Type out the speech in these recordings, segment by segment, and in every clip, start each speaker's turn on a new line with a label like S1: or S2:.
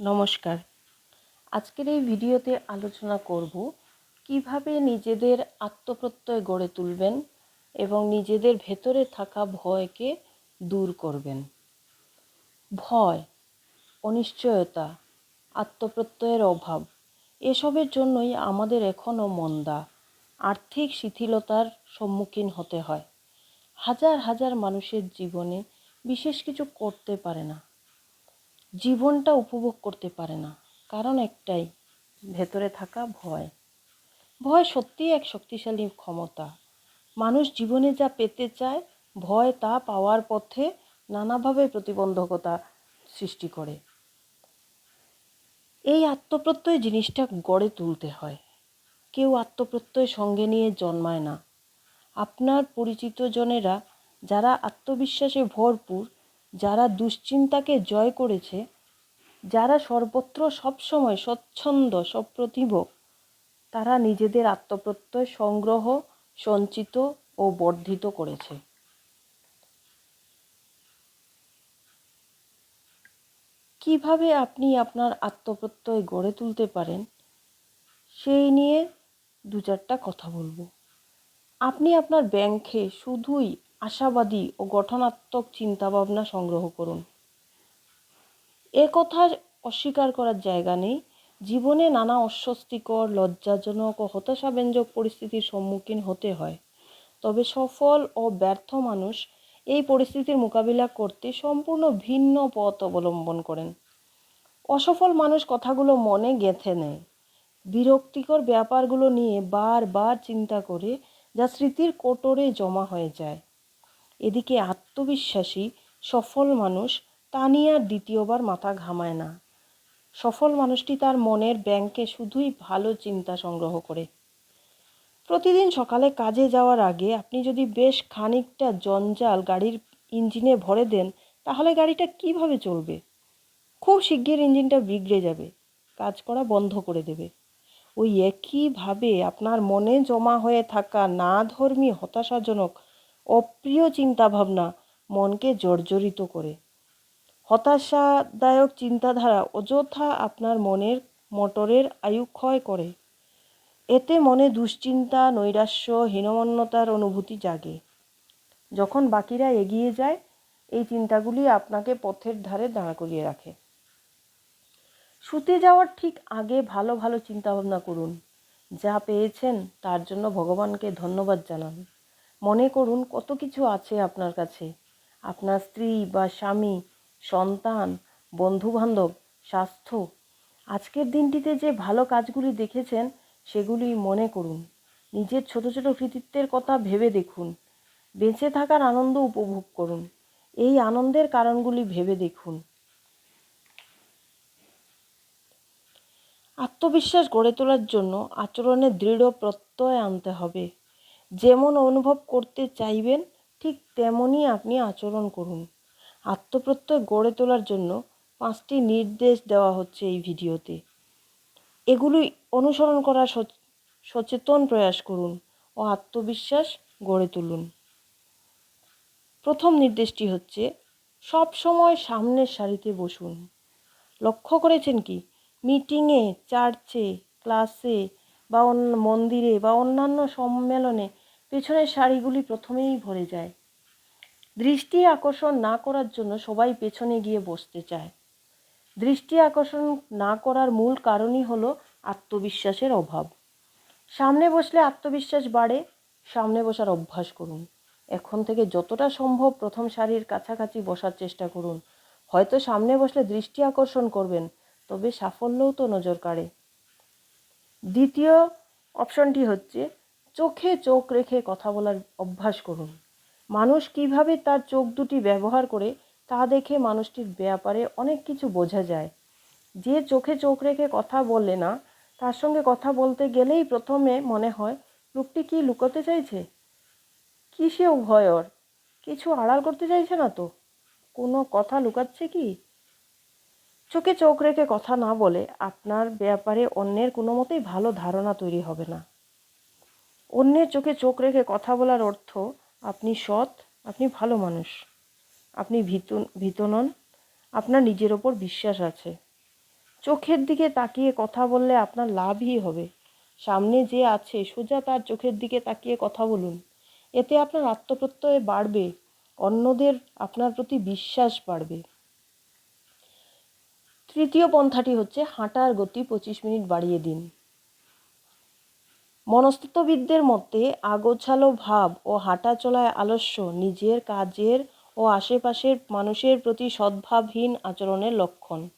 S1: নমস্কার। আজকের এই ভিডিওতে আলোচনা করব কীভাবে নিজেদের আত্মপ্রত্যয় গড়ে তুলবেন এবং নিজেদের ভেতরে থাকা ভয়কে দূর করবেন। ভয়, অনিশ্চয়তা, আত্মপ্রত্যয়ের অভাব, এসবের জন্যই আমাদের এখনও মন্দা, আর্থিক শিথিলতার সম্মুখীন হতে হয়। হাজার হাজার মানুষের জীবনে বিশেষ কিছু করতে পারে না। জীবনটা উপভোগ করতে পারে না। কারণ একটাই, ভেতরে থাকা ভয়। ভয় সত্যিই এক শক্তিশালী ক্ষমতা। মানুষ জীবনে যা পেতে চায়, ভয় তা পাওয়ার পথে নানাভাবে প্রতিবন্ধকতা সৃষ্টি করে। এই আত্মপ্রত্যয় জিনিসটা গড়ে তুলতে হয়। কেউ আত্মপ্রত্যয় সঙ্গে নিয়ে জন্মায় না। আপনার পরিচিত জনেরা, যারা আত্মবিশ্বাসে ভরপুর যারা দুশ্চিন্তাকে জয় করেছে, যারা সর্বত্র সবসময় স্বচ্ছন্দ, সপ্রতিভ, তারা নিজেদের আত্মপ্রত্যয় সংগ্রহ, সঞ্চিত ও বর্ধিত করেছে। কীভাবে আপনি আপনার আত্মপ্রত্যয় গড়ে তুলতে পারেন, সেই নিয়ে দু চারটা কথা বলব। আপনি আপনার ব্যাংকে শুধুই আশাবাদী ও গঠনাত্মক চিন্তাভাবনা সংগ্রহ করুন। এ কথা অস্বীকার করার জায়গা নেই। জীবনে নানা অস্বস্তিকর, লজ্জাজনক ও হতাশাব্যঞ্জক পরিস্থিতির সম্মুখীন হতে হয়। তবে সফল ও ব্যর্থ মানুষ এই পরিস্থিতির মোকাবিলা করতে সম্পূর্ণ ভিন্ন পথ অবলম্বন করেন। অসফল মানুষ কথাগুলো মনে গেঁথে নেয়। বিরক্তিকর ব্যাপারগুলো নিয়ে বারবার চিন্তা করে যা স্মৃতির কোটরে জমা হয়ে যায়। এদিকে আত্মবিশ্বাসী, সফল মানুষ তা নিয়ে আর দ্বিতীয়বার মাথা ঘামায় না। সফল মানুষটি তার মনের ব্যাংকে শুধুই ভালো চিন্তা সংগ্রহ করে। প্রতিদিন সকালে কাজে যাওয়ার আগে আপনি যদি বেশ খানিকটা জঞ্জাল গাড়ির ইঞ্জিনে ভরে দেন, তাহলে গাড়িটা কীভাবে চলবে? খুব শিগগির ইঞ্জিনটা বিগড়ে যাবে, কাজ করা বন্ধ করে দেবে। ওই একইভাবে আপনার মনে জমা হয়ে থাকা না ধর্মী হতাশাজনক অপ্রিয় চিন্তাভাবনা মনকে জর্জরিত করে। হতাশাদায়ক চিন্তাধারা অযথা আপনার মনের মোটরের আয়ু ক্ষয় করে। এতে মনে দুশ্চিন্তা, নৈরাশ্য, হীনমন্যতার অনুভূতি জাগে। যখন বাকিরা এগিয়ে যায়, এই চিন্তাগুলি আপনাকে পথের ধারে দাঁড়া করিয়ে রাখে। শুতে যাওয়ার ঠিক আগে ভালো ভালো চিন্তাভাবনা করুন। যা পেয়েছেন, তার জন্য ভগবানকে ধন্যবাদ জানান। মনে করুন কত কিছু আছে আপনার কাছে। আপনার স্ত্রী বা স্বামী, সন্তান, বন্ধুবান্ধব, স্বাস্থ্য। আজকের দিনটিতে যে ভালো কাজগুলি দেখেছেন, সেগুলি মনে করুন। নিজের ছোট ছোট কৃতিত্বের কথা ভেবে দেখুন। বেঁচে থাকার আনন্দ উপভোগ করুন। এই আনন্দের কারণগুলি ভেবে দেখুন। আত্মবিশ্বাস গড়ে তোলার জন্য আচরণে দৃঢ় প্রত্যয় আনতে হবে। যেমন অনুভব করতে চাইবেন, ঠিক তেমনই আপনি আচরণ করুন। আত্মপ্রত্যয় গড়ে তোলার জন্য পাঁচটি নির্দেশ দেওয়া হচ্ছে এই ভিডিওতে। এগুলি অনুসরণ করার সচেতন প্রয়াস করুন ও আত্মবিশ্বাস গড়ে তুলুন। প্রথম নির্দেশটি হচ্ছে, সব সময় সামনের সারিতে বসুন। লক্ষ্য করেছেন কি? মিটিংয়ে, চার্চে, ক্লাসে বা অন্য মন্দিরে বা অন্যান্য সম্মেলনে পেছনের শাড়িগুলি প্রথমেই ভরে যায়। দৃষ্টি আকর্ষণ না করার জন্য সবাই পেছনে গিয়ে বসতে চায়। দৃষ্টি আকর্ষণ না করার মূল কারণই হলো আত্মবিশ্বাসের অভাব। সামনে বসলে আত্মবিশ্বাস বাড়ে, সামনে বসার অভ্যাস করুন। এখন থেকে যতটা সম্ভব প্রথম সারির কাছাকাছি বসার চেষ্টা করুন। হয়তো সামনে বসলে দৃষ্টি আকর্ষণ করবেন, তবে সাফল্যও তো নজর কাড়ে। দ্বিতীয় অপশনটি হচ্ছে চোখে চোখ রেখে কথা বলার অভ্যাস করুন। মানুষ কীভাবে তার চোখ দুটি ব্যবহার করে তা দেখে মানুষটির ব্যাপারে অনেক কিছু বোঝা যায়। যে চোখে চোখ রেখে কথা বলে না, তার সঙ্গে কথা বলতে গেলেই প্রথমে মনে হয়, লোকটি কি লুকোতে চাইছে? কিসেও ভয় ওর? কিছু আড়াল করতে চাইছে না তো? কোনো কথা লুকাচ্ছে কি? চোখে চোখ রেখে কথা না বলে আপনার ব্যাপারে অন্যের কোনো মতেই ভালো ধারণা তৈরি হবে না। অন্যের চোখে চোখ রেখে কথা বলার অর্থ আপনি সৎ, আপনি ভালো মানুষ। আপনি ভীত ভীত নন, আপনার নিজের ওপর বিশ্বাস আছে। চোখের দিকে তাকিয়ে কথা বললে আপনার লাভই হবে। সামনে যে আছে সোজা তার চোখের দিকে তাকিয়ে কথা বলুন। এতে আপনার আত্মপ্রত্যয় বাড়বে, অন্যদের আপনার প্রতি বিশ্বাস বাড়বে। তৃতীয় পন্থাটি হচ্ছে হাঁটার গতি পঁচিশ মিনিট বাড়িয়ে দিন। মনস্তত্ত্ববিদদের মতে, আগোছালো ভাব ও হাঁটা চলায় আলস্য নিজের কাজের ও আশেপাশের মানুষের প্রতি সদ্ভাবহীন আচরণের লক্ষণ।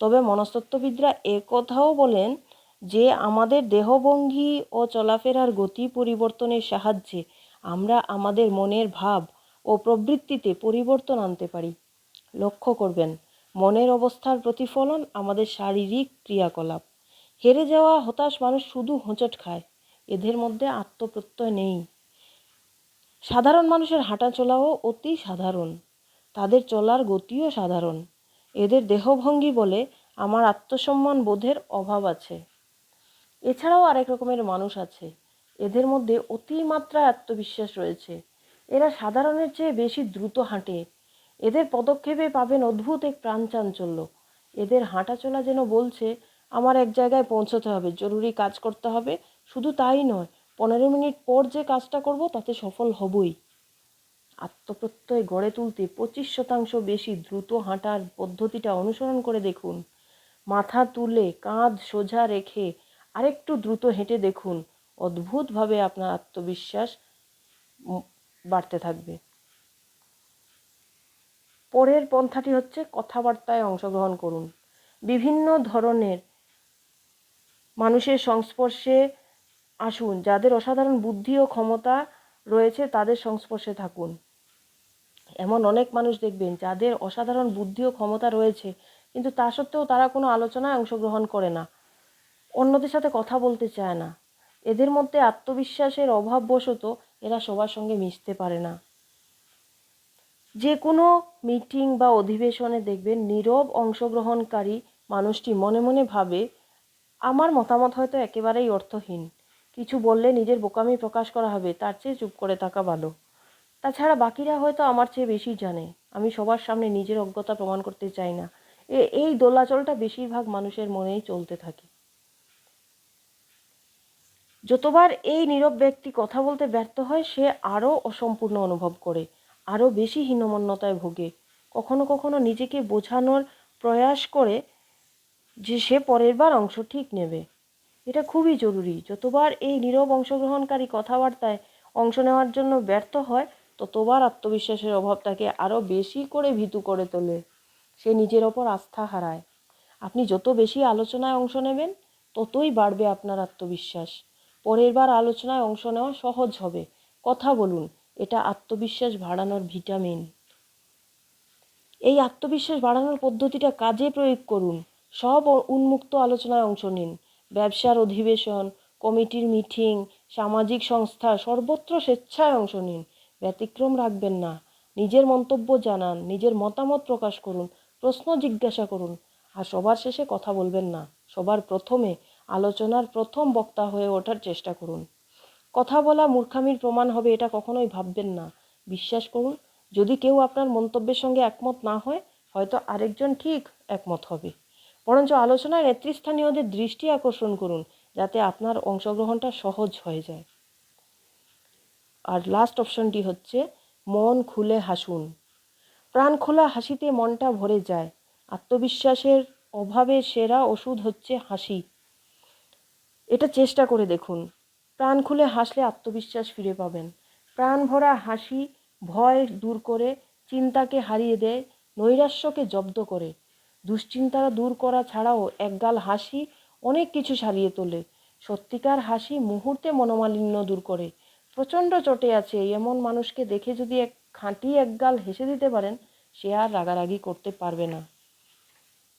S1: তবে মনস্তত্ত্ববিদরা একথাও বলেন যে, আমাদের দেহভঙ্গি ও চলাফেরার গতি পরিবর্তনের সাহায্যে আমরা আমাদের মনের ভাব ও প্রবৃত্তিতে পরিবর্তন আনতে পারি। লক্ষ্য করবেন মনের অবস্থার প্রতিফলন, আমাদের শারীরিক ক্রিয়াকলাপ। হেরে যাওয়া হতাশ মানুষ শুধু হোঁচট খায়, এদের মধ্যে আত্মপ্রত্যয় নেই। সাধারণ মানুষের হাঁটা চলাও অতি সাধারণ, তাদের চলার গতিও সাধারণ। এদের দেহভঙ্গি বলে আমার আত্মসম্মান বোধের অভাব আছে। এছাড়াও আরেক রকমের মানুষ আছে, এদের মধ্যে অতিমাত্রায় আত্মবিশ্বাস রয়েছে। এরা সাধারণের চেয়ে বেশি দ্রুত হাঁটে এদের পদক্ষেপে পাবেন অদ্ভুত এক প্রাণচাঞ্চল্য এদের হাঁটা চলা যেন বলছে, আমার এক জায়গায় পৌঁছতে হবে, জরুরি কাজ করতে হবে। শুধু তাই নয়, পনেরো মিনিট পর যে কাজটা করব, তাতে সফল হবই। আত্মপ্রত্যয় গড়ে তুলতে পঁচিশ শতাংশ বেশি দ্রুত হাঁটার পদ্ধতিটা অনুসরণ করে দেখুন। মাথা তুলে কাঁধ সোজা রেখে আরেকটু দ্রুত হেঁটে দেখুন। অদ্ভুতভাবে আপনার আত্মবিশ্বাস বাড়তে থাকবে। পরের পন্থাটি হচ্ছে কথাবার্তায় অংশগ্রহণ করুন। বিভিন্ন ধরনের মানুষের সংস্পর্শে আসুন, যাদের অসাধারণ বুদ্ধি ও ক্ষমতা রয়েছে তাদের সংস্পর্শে থাকুন। এমন অনেক মানুষ দেখবেন যাদের অসাধারণ বুদ্ধি ও ক্ষমতা রয়েছে, কিন্তু তা সত্ত্বেও তারা কোনো আলোচনায় অংশগ্রহণ করে না, অন্যদের সাথে কথা বলতে চায় না। এদের মধ্যে আত্মবিশ্বাসের অভাববশত এরা সবার সঙ্গে মিশতে পারে না। যে কোনো মিটিং বা অধিবেশনে দেখবেন নীরব অংশগ্রহণকারী মানুষটি মনে মনে ভাবে, আমার মতামত হয়তো একেবারেই অর্থহীন। কিছু বললে নিজের বোকামি প্রকাশ করা হবে, তার চেয়ে চুপ করে থাকা ভালো। তাছাড়া বাকিরা হয়তো আমার চেয়ে বেশি জানে। আমি সবার সামনে নিজের অজ্ঞতা প্রমাণ করতে চাই না। এই দোলাচলটা বেশিরভাগ মানুষের মনেই চলতে থাকে। যতবার এই নীরব ব্যক্তি কথা বলতে ব্যর্থ হয়, সে আরও অসম্পূর্ণ অনুভব করে। আরও বেশি হীনমন্যতায় ভোগে। কখনো কখনো নিজেকে বোঝানোর প্রয়াস করে যে সে পরের বার অংশ ঠিক নেবে। এটা খুবই জরুরি। যতবার এই নীরব অংশগ্রহণকারী কথাবার্তায় অংশ নেওয়ার জন্য ব্যর্থ হয়, ততবার আত্মবিশ্বাসের অভাব তাকে আরও বেশি করে ভীতু করে তোলে। সে নিজের ওপর আস্থা হারায়। আপনি যত বেশি আলোচনায় অংশ নেবেন, ততই বাড়বে আপনার আত্মবিশ্বাস। পরের বার আলোচনায় অংশ নেওয়া সহজ হবে। কথা বলুন এটা আত্মবিশ্বাস বাড়ানোর ভিটামিন। এই আত্মবিশ্বাস বাড়ানোর পদ্ধতিটা কাজে প্রয়োগ করুন। সব উন্মুক্ত আলোচনায় অংশ নিন। ব্যবসার অধিবেশন, কমিটির মিটিং, সামাজিক সংস্থা, সর্বত্র স্বেচ্ছায় অংশ নিন। ব্যতিক্রম রাখবেন না। নিজের মন্তব্য জানান, নিজের মতামত প্রকাশ করুন, প্রশ্ন জিজ্ঞাসা করুন, আর সবার শেষে কথা বলবেন না। সবার প্রথমে আলোচনার প্রথম বক্তা হয়ে ওঠার চেষ্টা করুন। কথা বলা মূর্খামির প্রমাণ হবে এটা কখনোই ভাববেন না। বিশ্বাস করুন, যদি কেউ আপনার মন্তব্যের সঙ্গে একমত না হয়, হয়তো আরেকজন ঠিক একমত হবে। বরঞ্চ আলোচনায় নেতৃস্থানীয়দের দৃষ্টি আকর্ষণ করুন, যাতে আপনার অংশগ্রহণটা সহজ হয়ে যায়। আর লাস্ট অপশনটি হচ্ছে, মন খুলে হাসুন। প্রাণ খোলা হাসিতে মনটা ভরে যায়। আত্মবিশ্বাসের অভাবে সেরা ওষুধ হচ্ছে হাসি। এটা চেষ্টা করে দেখুন। প্রাণ খুলে হাসলে আত্মবিশ্বাস ফিরে পাবেন। প্রাণ ভরা হাসি ভয় দূর করে চিন্তাকে হারিয়ে দেয়, নৈরাশ্যকে জব্দ করে। দুশ্চিন্তা দূর করা ছাড়াও একগাল হাসি অনেক কিছু সারিয়ে তোলে। সত্যিকার হাসি মুহূর্তে মনোমালিন্য দূর করে। প্রচণ্ড চটে আছে, এমন মানুষকে দেখে যদি এক খাঁটি একগাল হেসে দিতে পারেন, সে আর রাগারাগি করতে পারবে না।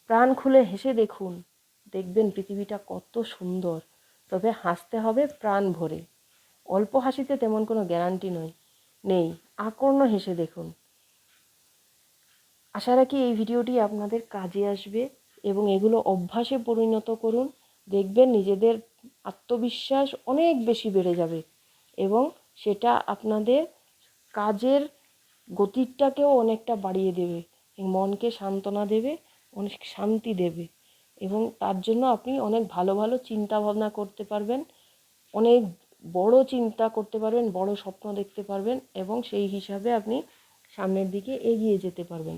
S1: প্রাণ খুলে হেসে দেখুন, দেখবেন পৃথিবীটা কত সুন্দর। তবে হাসতে হবে প্রাণ ভরে। অল্প হাসিতে তেমন কোনো গ্যারান্টি নয়। নেই, আকর্ণ হেসে দেখুন। আশা রাখি এই ভিডিওটি আপনাদের কাজে আসবে এবং এগুলো অভ্যাসে পরিণত করুন। দেখবেন নিজেদের আত্মবিশ্বাস অনেক বেশি বেড়ে যাবে এবং সেটা আপনাদের কাজের গতিটাকেও অনেকটা বাড়িয়ে দেবে। মনকে সান্ত্বনা দেবে, অনেক শান্তি দেবে। এবং তার জন্য আপনি অনেক ভালো ভালো চিন্তা ভাবনা করতে পারবেন, অনেক বড় চিন্তা করতে পারবেন, বড় স্বপ্ন দেখতে পারবেন এবং সেই হিসাবে আপনি সামনের দিকে এগিয়ে যেতে পারবেন।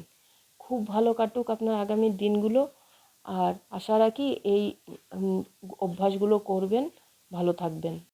S1: খুব ভালো কাটুক আপনার আগামী দিনগুলো আর আশা রাখি এই অভ্যাসগুলো করবেন, ভালো থাকবেন।